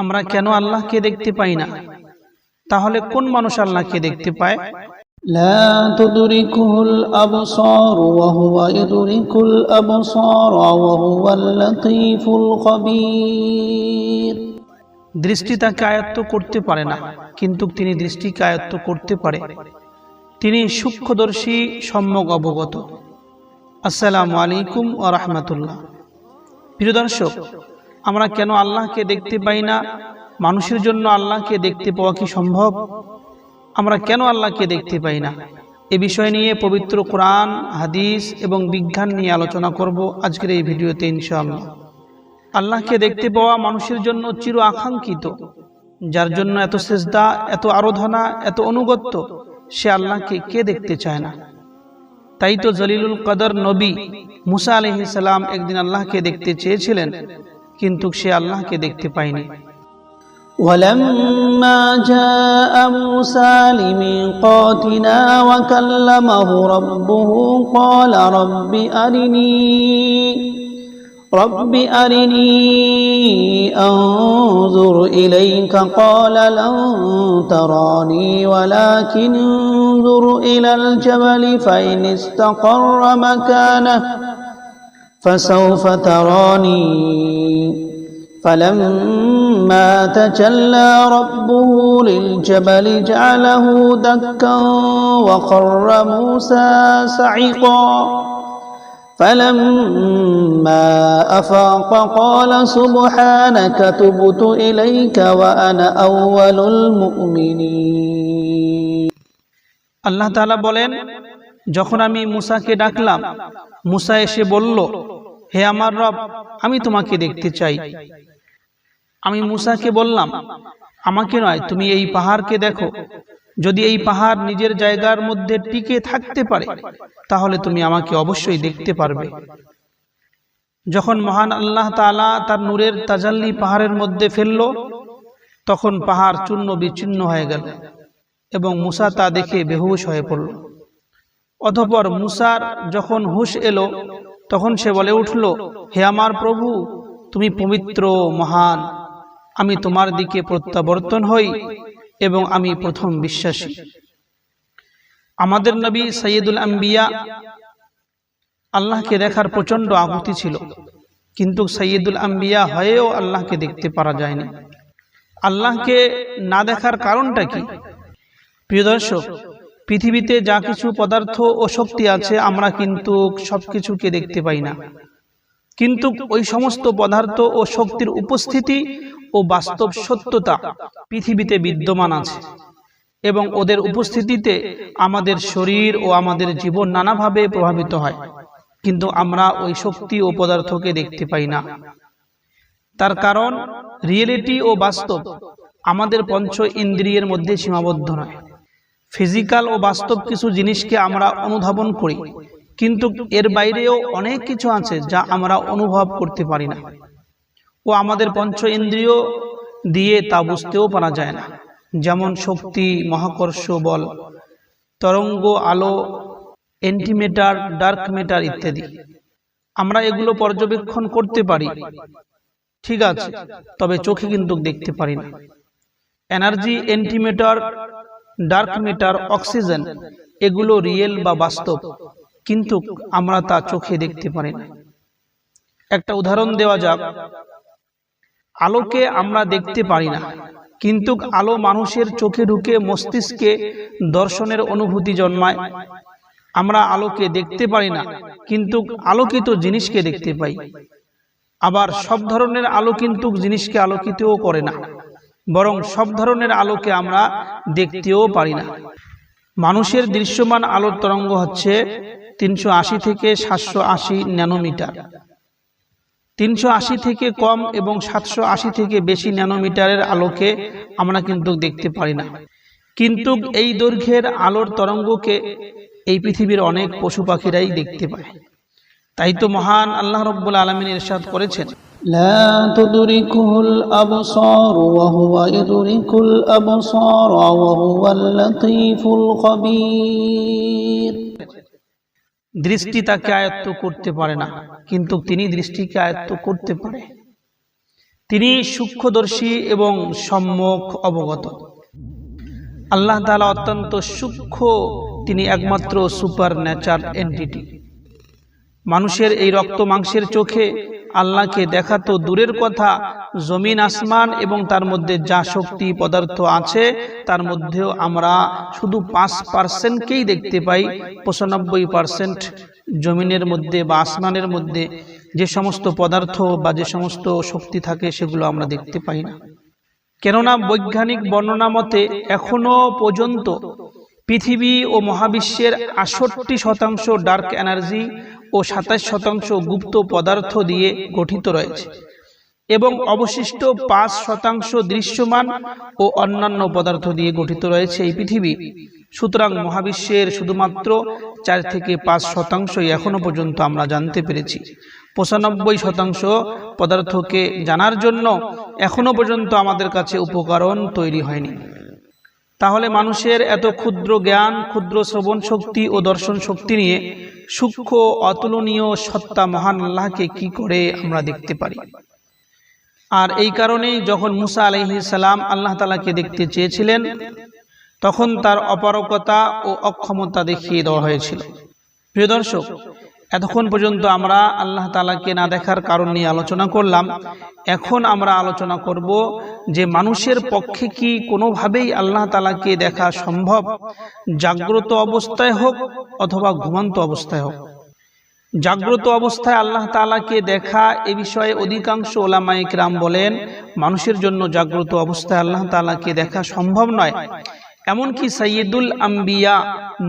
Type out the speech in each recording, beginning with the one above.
আমরা কেন আল্লাহকে দেখতে পাই না তাহলে কোন মানুষ আল্লাহকে দেখতে পায় لا تدركه الأبصار وهو يدرك الأبصار وهو اللطيف الخبير দৃষ্টি তাকে আয়ত্ত করতে পারে না কিন্তু তিনি দৃষ্টিকে আয়ত্ত করতে পারে তিনি সূক্ষ্মদর্শী সম্যক অবগত আসসালামু আলাইকুম ও রহমতুল্লাহ প্রিয় দর্শক আমরা কেন আল্লাহকে দেখতে পাই না? মানুষের জন্য আল্লাহকে দেখতে পাওয়া কি সম্ভব? আমরা কেন আল্লাহকে দেখতে পাই না? এ বিষয় নিয়ে পবিত্র কোরআন, হাদিস এবং বিজ্ঞান নিয়ে আলোচনা করব আজকের এই ভিডিওতে ইনশাআল্লাহ। আল্লাহকে দেখতে পাওয়া মানুষের জন্য চির আকাঙ্ক্ষিত, যার জন্য এত সেজদা, এত আরাধনা, এত অনুগত্য, সে আল্লাহকে কে দেখতে চায় না? তাই তো জলিলুল কদর নবী মুসা আলহি সালাম একদিন আল্লাহকে দেখতে চেয়েছিলেন কিন্তু সে আল্লাহকে দেখতে পায়নি ولما جاء موسى لميقاتنا وكلمه ربه قال رب أرني رب أرني أنظر إليك قال لن تراني ولكن انظر إلى الجبل فإن استقر مكانه فسوف تراني. فلما تجلى ربه للجبل جعله دكا وقر موسى سعيقا. فلما أفاق قال سبحانك تبت إليك وأنا أول المؤمنين. الله تعالى بولين যখন আমি মুসাকে ডাকলাম, মুসা এসে বলল, হে আমার রব, আমি তোমাকে দেখতে চাই। আমি মুসাকে বললাম, আমাকে নয়, তুমি এই পাহাড়কে দেখো। যদি এই পাহাড় নিজের জায়গার মধ্যে টিকে থাকতে পারে, তাহলে তুমি আমাকে অবশ্যই দেখতে পারবে। যখন মহান আল্লাহ তাআলা তার নূরের তাজাল্লি পাহাড়ের মধ্যে ফেলল, তখন পাহাড় চূর্ণ বিচ্ছিন্ন হয়ে গেল এবং মুসা তা দেখে বেহুশ হয়ে পড়ল। অতপর মুসার যখন হুশ এলো, তখন সে বলে উঠল, হে আমার প্রভু, তুমি পবিত্র, মহান। আমি তোমার দিকে প্রত্যাবর্তন হই এবং আমি প্রথম বিশ্বাসী। আমাদের নবী সৈয়দুল আম্বিয়া আল্লাহকে দেখার প্রচণ্ড আহুতি ছিল, কিন্তু সৈয়দুল আম্বিয়া হয়েও আল্লাহকে দেখতে পারা যায়নি। আল্লাহকে না দেখার কারণটা কি? প্রিয় দর্শক পৃথিবীতে যা কিছু পদার্থ ও শক্তি আছে, আমরা কিন্তু সব কিছুকে দেখতে পাই না। কিন্তু ওই সমস্ত পদার্থ ও শক্তির উপস্থিতি ও বাস্তব সত্যতা পৃথিবীতে বিদ্যমান আছে এবং ওদের উপস্থিতিতে আমাদের শরীর ও আমাদের জীবন নানাভাবে প্রভাবিত হয়। কিন্তু আমরা ওই শক্তি ও পদার্থকে দেখতে পাই না। তার কারণ, রিয়েলিটি ও বাস্তব আমাদের পঞ্চ ইন্দ্রিয়ের মধ্যে সীমাবদ্ধ নয়। ফিজিক্যাল ও বাস্তব কিছু জিনিসকে আমরা অনুধাবন করি। কিন্তু এর বাইরেও অনেক কিছু আছে যা আমরা অনুভব করতে পারি না। ও আমাদের পঞ্চ ইন্দ্রিয় দিয়ে তা বুঝতেও পারা যায় না। যেমন শক্তি, মহাকর্ষ, বল, তরঙ্গ, আলো, এন্টিমেটার, ডার্ক মেটার ইত্যাদি। আমরা এগুলো পর্যবেক্ষণ করতে পারি। ঠিক আছে, তবে চোখে কিন্তু দেখতে পারি না। Energy, antimatter dark matter oxygen এগুলো রিয়েল বা বাস্তব, কিন্তু আমরা তা চোখে দেখতে পারি না। একটা উদাহরণ দেওয়া যাক। আলোকে আমরা দেখতে পারি না, কিন্তু আলো মানুষের চোখে ঢুকে মস্তিষ্কে দর্শনের অনুভূতি জন্মায়। আমরা আলোকে দেখতে পারি না, কিন্তু আলোকিত জিনিসকে দেখতে পাই। আবার সব ধরনের আলো কিন্তু জিনিসকে আলোকিতও করে না। বরং সব ধরনের আলোকে আমরা দেখতেও পারি না। মানুষের দৃশ্যমান আলোর তরঙ্গ হচ্ছে তিনশো আশি থেকে সাতশো আশি ন্যানোমিটার। তিনশো আশি থেকে কম এবং সাতশো আশি থেকে বেশি ন্যানোমিটারের আলোকে আমরা কিন্তু দেখতে পারি না। কিন্তু এই দৈর্ঘ্যের আলোর তরঙ্গকে এই পৃথিবীর অনেক পশু পাখিরাই দেখতে পায়। তাই তো মহান আল্লাহ রব্বুল আলমিন ইরশাদ করেছেন لا تدركه الأبصار وهو يدرك الأبصار وهو اللطيف الخبير দৃষ্টি তাকে আয়ত্ত করতে পারে না কিন্তু তিনি দৃষ্টিকে আয়ত্ত করতে পারে তিনি সূক্ষ্মদর্শী এবং সম্মুখ অবগত আল্লাহ তালা অত্যন্ত সূক্ষ্ম তিনি একমাত্র সুপার ন্যাচার এন্টিটি মানুষের এই রক্ত মাংসের চোখে আল্লাহকে দেখা তো দূরের কথা, জমিন, আসমান এবং তার মধ্যে যা শক্তি পদার্থ আছে, তার মধ্যেও আমরা শুধু পাঁচ পার্সেন্টকেই দেখতে পাই, পঁচানব্বই পার্সেন্ট জমিনের মধ্যে বা আসমানের মধ্যে যে সমস্ত পদার্থ বা যে সমস্ত শক্তি থাকে সেগুলো আমরা দেখতে পাই না। কেননা বৈজ্ঞানিক বর্ণনা মতে এখনও পর্যন্ত পৃথিবী ও মহাবিশ্বের আষট্টি শতাংশ ডার্ক এনার্জি ও সাতাশ শতাংশ গুপ্ত পদার্থ দিয়ে গঠিত রয়েছে এবং অবশিষ্ট পাঁচ শতাংশ দৃশ্যমান ও অন্যান্য পদার্থ দিয়ে গঠিত রয়েছে এই পৃথিবী। সুতরাং মহাবিশ্বের শুধুমাত্র চার থেকে পাঁচ শতাংশই এখনও পর্যন্ত আমরা জানতে পেরেছি। পঁচানব্বই শতাংশ পদার্থকে জানার জন্য এখনও পর্যন্ত আমাদের কাছে উপকরণ তৈরি হয়নি। তাহলে মানুষের এত ক্ষুদ্র জ্ঞান, ক্ষুদ্র শ্রবণ শক্তি ও দর্শন শক্তি নিয়ে সূক্ষ্ম, অতুলনীয় সত্তা মহান আল্লাহকে কি করে আমরা দেখতে পারি? আর এই কারণেই যখন মুসা আলহি সালাম আল্লাহ তালাকে দেখতে চেয়েছিলেন, তখন তার অপারকতা ও অক্ষমতা দেখিয়ে দেওয়া হয়েছিল। প্রিয় দর্শক এতক্ষণ পর্যন্ত আমরা আল্লাহ তালাকে না দেখার কারণ নিয়ে আলোচনা করলাম। এখন আমরা আলোচনা করব যে মানুষের পক্ষে কি কোনোভাবেই আল্লাহ তালাকে দেখা সম্ভব? জাগ্রত অবস্থায় হোক অথবা ঘুমন্ত অবস্থায় হোক। জাগ্রত অবস্থায় আল্লাহ তালাকে দেখা এ বিষয়ে অধিকাংশ ওলামাইক রাম বলেন, মানুষের জন্য জাগ্রত অবস্থায় আল্লাহ তালাকে দেখা সম্ভব নয়। এমনকি সৈয়দুল আম্বিয়া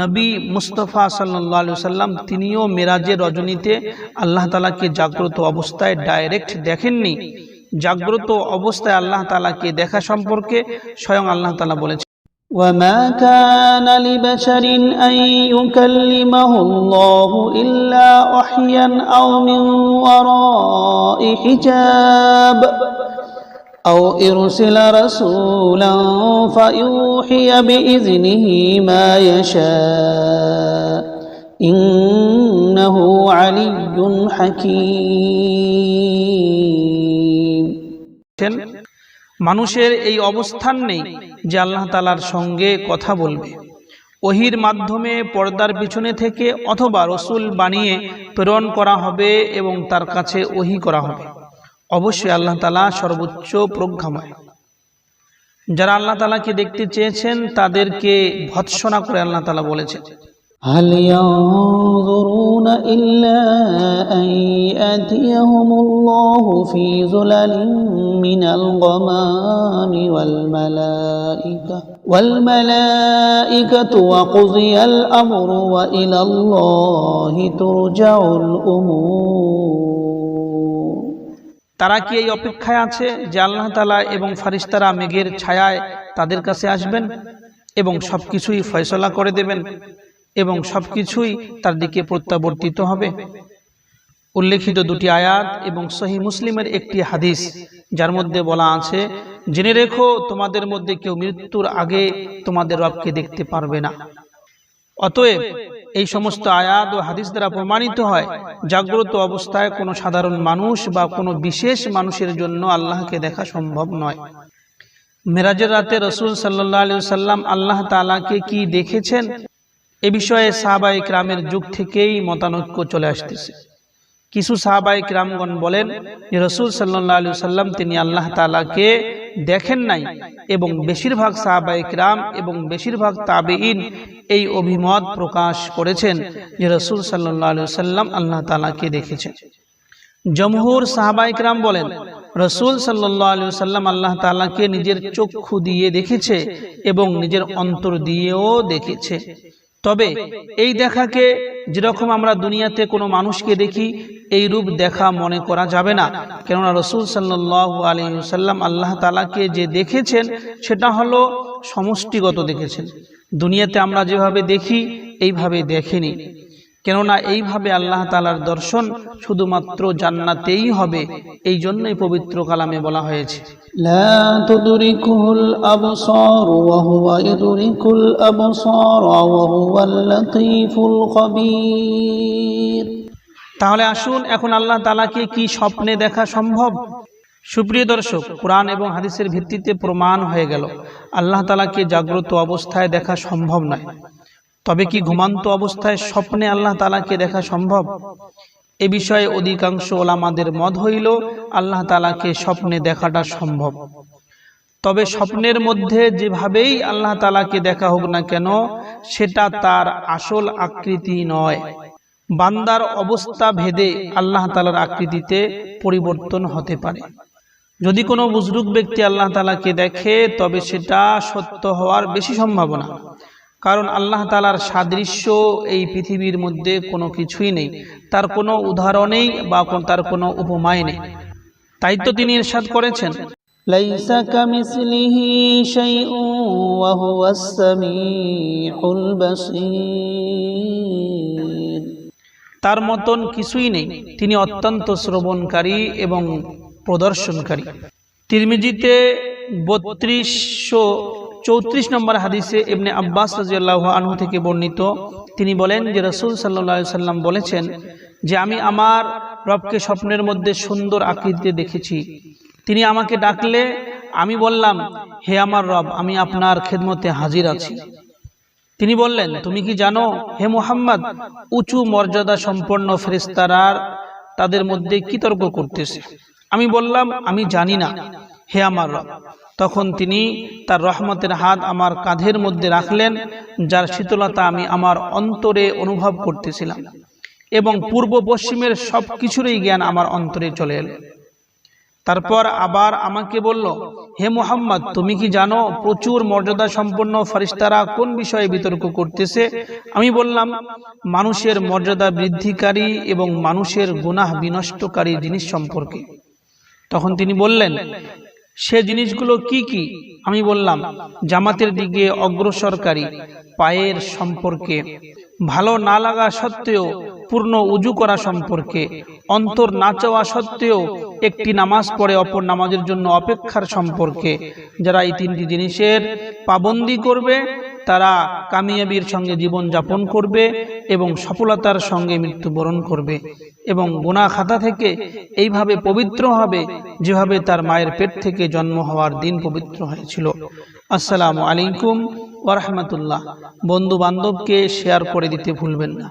নবী মুস্তফা সাল্লাহ সাল্লাম তিনিও মেরাজের রজনীতে আল্লাহ তালাকে জাগ্রত অবস্থায় ডাইরেক্ট দেখেননি জাগ্রত অবস্থায় আল্লাহ তালাকে দেখা সম্পর্কে স্বয়ং আল্লাহ তালা বলেছেন وما كان لبشر أن يكلمه الله إلا وحيا أو من وراء حجاب أو إرسل رسولا فيوحي بإذنه ما يشاء إنه علي حكيم মানুষের এই অবস্থান নেই যে আল্লাহ তালার সঙ্গে কথা বলবে ওহির মাধ্যমে পর্দার পিছনে থেকে অথবা রসুল বানিয়ে প্রেরণ করা হবে এবং তার কাছে ওহি করা হবে অবশ্যই আল্লাহ তালা সর্বোচ্চ প্রজ্ঞাময় যারা আল্লাহ তালাকে দেখতে চেয়েছেন তাদেরকে ভৎসনা করে আল্লাহ তালা বলেছেন هل ينظرون إلا أن يأتيهم الله في ظلل من الغمام والملائكة والملائكة وقضي الأمر وإلى الله ترجع الأمور তারা কি এই অপেক্ষায় আছে যে আল্লাহ তালা এবং ফারিস্তারা মেঘের ছায়ায় তাদের কাছে আসবেন এবং সব কিছুই ফয়সলা করে দেবেন এবং সব কিছুই তার দিকে প্রত্যাবর্তিত হবে? উল্লেখিত দুটি আয়াত এবং সহি মুসলিমের একটি হাদিস, যার মধ্যে বলা আছে, জেনে রেখো, তোমাদের মধ্যে কেউ মৃত্যুর আগে তোমাদের রবকে দেখতে পারবে না। অতএব এই সমস্ত আয়াত ও হাদিস দ্বারা প্রমাণিত হয়, জাগ্রত অবস্থায় কোনো সাধারণ মানুষ বা কোনো বিশেষ মানুষের জন্য আল্লাহকে দেখা সম্ভব নয়। মেরাজের রাতে রসুল সাল্লাহ আলু সাল্লাম আল্লাহ তালাকে কি দেখেছেন? এ বিষয়ে সাহাবাই ক্রামের যুগ থেকেই মতানৈক্য চলে আসতেছে। কিছু সাহাবাই ক্রামগণ বলেন যে রসুল সাল্লাহ আলু সাল্লাম তিনি আল্লাহ তালাকে দেখেন নাই এবং বেশিরভাগ সাহাবাই ক্রাম এবং বেশিরভাগ তাবেইন এই অভিমত প্রকাশ করেছেন যে রসুল সাল্লাহ সাল্লাম আল্লাহ তালাকে দেখেছেন। জমহুর সাহাবাই ক্রাম বলেন, রসুল সাল্লাহ আলু সাল্লাম আল্লাহ তালাকে নিজের চক্ষু দিয়ে দেখেছে এবং নিজের অন্তর দিয়েও দেখেছে। তবে এই দেখাকে যেরকম আমরা দুনিয়াতে কোনো মানুষকে দেখি, এই রূপ দেখা মনে করা যাবে না। কেননা রসুল সাল্লাহ আলী সাল্লাম আল্লাহ তালাকে যে দেখেছেন, সেটা হলো সমষ্টিগত দেখেছেন। দুনিয়াতে আমরা যেভাবে দেখি, এইভাবে দেখেনি। কেননা এইভাবে আল্লাহ তালার দর্শন শুধুমাত্র জান্নাতেই হবে এই জন্যই পবিত্র কালামে বলা হয়েছে। তাহলে আসুন এখন আল্লাহ তালাকে কি স্বপ্নে দেখা সম্ভব? সুপ্রিয় দর্শক কোরআন এবং হাদিসের ভিত্তিতে প্রমাণ হয়ে গেল আল্লাহ তালাকে জাগ্রত অবস্থায় দেখা সম্ভব নয়। তবে কি ঘুমান্ত অবস্থায় স্বপ্নে আল্লাহ তালাকে দেখা সম্ভব? এ বিষয়ে অধিকাংশ ওলামাদের মত হইল, আল্লাহ তালাকে স্বপ্নে দেখাটা সম্ভব। তবে স্বপ্নের মধ্যে যেভাবেই আল্লাহ তালাকে দেখা হোক না কেন, সেটা তার আসল আকৃতি নয়। বান্দার অবস্থা ভেদে আল্লাহ তালার আকৃতিতে পরিবর্তন হতে পারে। যদি কোনো বুজরুক ব্যক্তি আল্লাহ তালাকে দেখে, তবে সেটা সত্য হওয়ার বেশি সম্ভাবনা। কারণ আল্লাহ তালার সাদৃশ্য এই পৃথিবীর মধ্যে কোনো কিছুই নেই। তার কোনো উদাহরণেই বা তার কোনো উপমায় নেই। তাই তো তিনি ইরশাদ করেছেন। তার মতন কিছুই নেই। তিনি অত্যন্ত শ্রবণকারী এবং প্রদর্শনকারী। তিরমিজিতে বত্রিশশো চৌত্রিশ নম্বর হাদিসে ইবনে আব্বাস রাজিয়াল্লাহ আনহু থেকে বর্ণিত, তিনি বলেন যে রসুল সাল্লা সাল্লাম বলেছেন যে আমি আমার রবকে স্বপ্নের মধ্যে সুন্দর আকৃতিতে দেখেছি। তিনি আমাকে ডাকলে আমি বললাম, হে আমার রব, আমি আপনার খেদমতে হাজির আছি। তিনি বললেন, তুমি কি জানো, হে মুহাম্মদ, উঁচু মর্যাদা সম্পন্ন ফেরেস্তারার তাদের মধ্যে কি তর্ক করতেছে? আমি বললাম, আমি জানি না। হে আমার রব। তখন তিনি তার রহমতের হাত আমার কাঁধের মধ্যে রাখলেন, যার শীতলতা আমি আমার অন্তরে অনুভব করতেছিলাম এবং পূর্ব পশ্চিমের সব কিছুরই জ্ঞান আমার অন্তরে চলে এলো। তারপর আবার আমাকে বলল, হে মোহাম্মদ, তুমি কি জানো প্রচুর মর্যাদা সম্পন্ন ফারিস্তারা কোন বিষয়ে বিতর্ক করতেছে? আমি বললাম, মানুষের মর্যাদা বৃদ্ধিকারী এবং মানুষের গুনাহ বিনষ্টকারী জিনিস সম্পর্কে। তখন তিনি বললেন সে জিনিসগুলো কি কি? আমি বললাম, জামাতের দিকে অগ্রসরকারী পায়ের সম্পর্কে। ভালো না লাগা সত্ত্বেও, পূর্ণ উজু করা সম্পর্কে। অন্তর না চাওয়া সত্ত্বেও, একটি নামাজ পড়ে অপর নামাজের জন্য অপেক্ষার সম্পর্কে। যারা এই তিনটি জিনিসের পাবন্দি করবে তারা কামিয়াবির সঙ্গে জীবন যাপন করবে এবং সফলতার সঙ্গে মৃত্যুবরণ করবে এবং গোনা খাতা থেকে এইভাবে পবিত্র হবে যেভাবে তার মায়ের পেট থেকে জন্ম হওয়ার দিন পবিত্র হয়েছিল। আসসালামু আলাইকুম ওরহমতুল্লাহ বন্ধু বান্ধবকে শেয়ার করে দিতে ভুলবেন না।